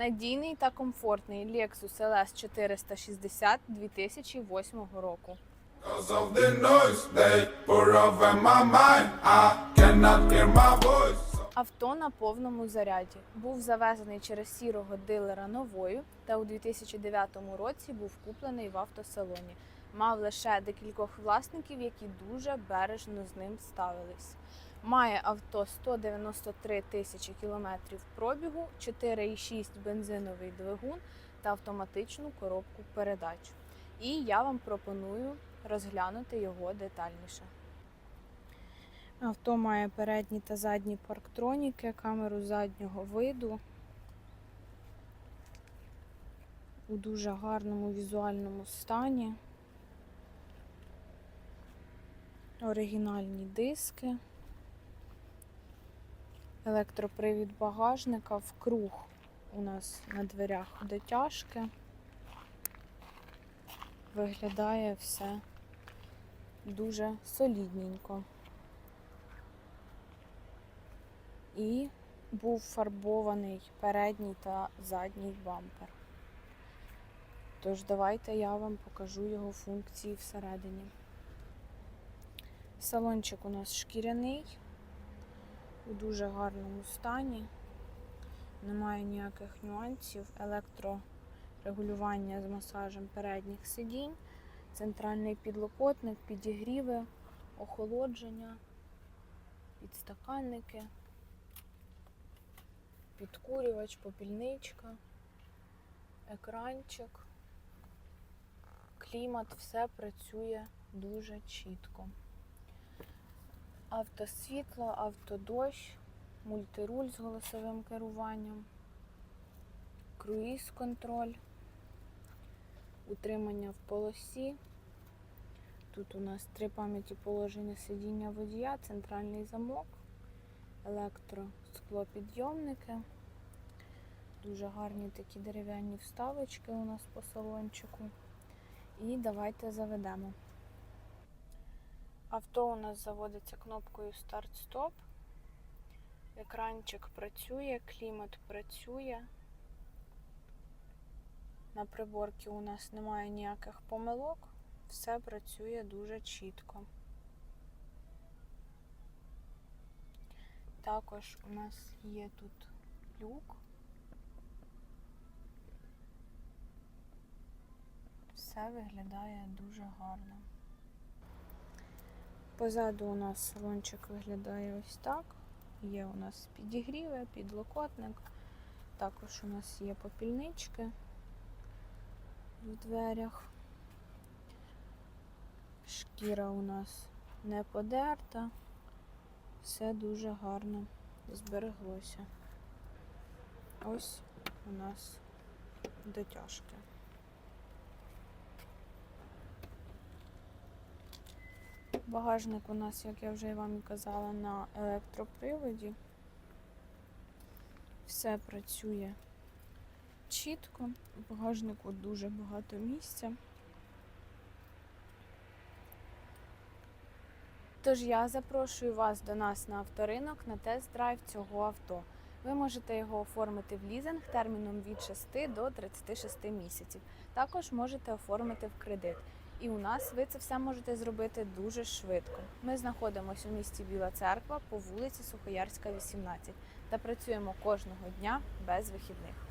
Надійний та комфортний Lexus LS 460 2008 року. Авто на повному заряді був завезений через сірого дилера новою та у 2009 році був куплений в автосалоні. Мав лише декількох власників, які дуже бережно з ним ставились. Має авто 193 тисячі кілометрів пробігу, 4,6 бензиновий двигун та автоматичну коробку передач. І я вам пропоную розглянути його детальніше. Авто має передні та задні парктроніки, камеру заднього виду. У дуже гарному візуальному стані. Оригінальні диски. Електропривід багажника вкруг у нас на дверях дотяжки. Виглядає все дуже солідненько. і був фарбований передній та задній бампер. Тож давайте я вам покажу його функції всередині. Салончик у нас шкіряний, у дуже гарному стані. Немає ніяких нюансів. Електрорегулювання з масажем передніх сидінь, центральний підлокотник, підігріви, охолодження, підстаканники підкурювач, попільничка, екранчик, клімат, все працює дуже чітко. Автосвітло, автодощ, мультируль з голосовим керуванням, круїз контроль, утримання в полосі. Тут у нас три пам'яті положення сидіння водія, центральний замок електросклопідйомники. Дуже гарні такі дерев'яні вставочки у нас по салончику. І давайте заведемо. Авто у нас заводиться кнопкою старт-стоп. Екранчик працює, клімат працює. На приборці у нас немає ніяких помилок. Все працює дуже чітко. Також у нас є тут люк. Все виглядає дуже гарно. Позаду у нас салончик виглядає ось так. Є у нас підігріви, підлокотник. Також у нас є попільнички в дверях. Шкіра у нас не подерта. Все дуже гарно збереглося. Ось у нас дотяжки. Багажник у нас, як я вже вам казала, на електроприводі. Все працює чітко. В багажнику дуже багато місця. Тож я запрошую вас до нас на авторинок на тест-драйв цього авто. Ви можете його оформити в лізинг терміном від 6 до 36 місяців. Також можете оформити в кредит. І у нас ви це все можете зробити дуже швидко. Ми знаходимося у місті Біла Церква по вулиці Сухоярська, 18 та працюємо кожного дня без вихідних.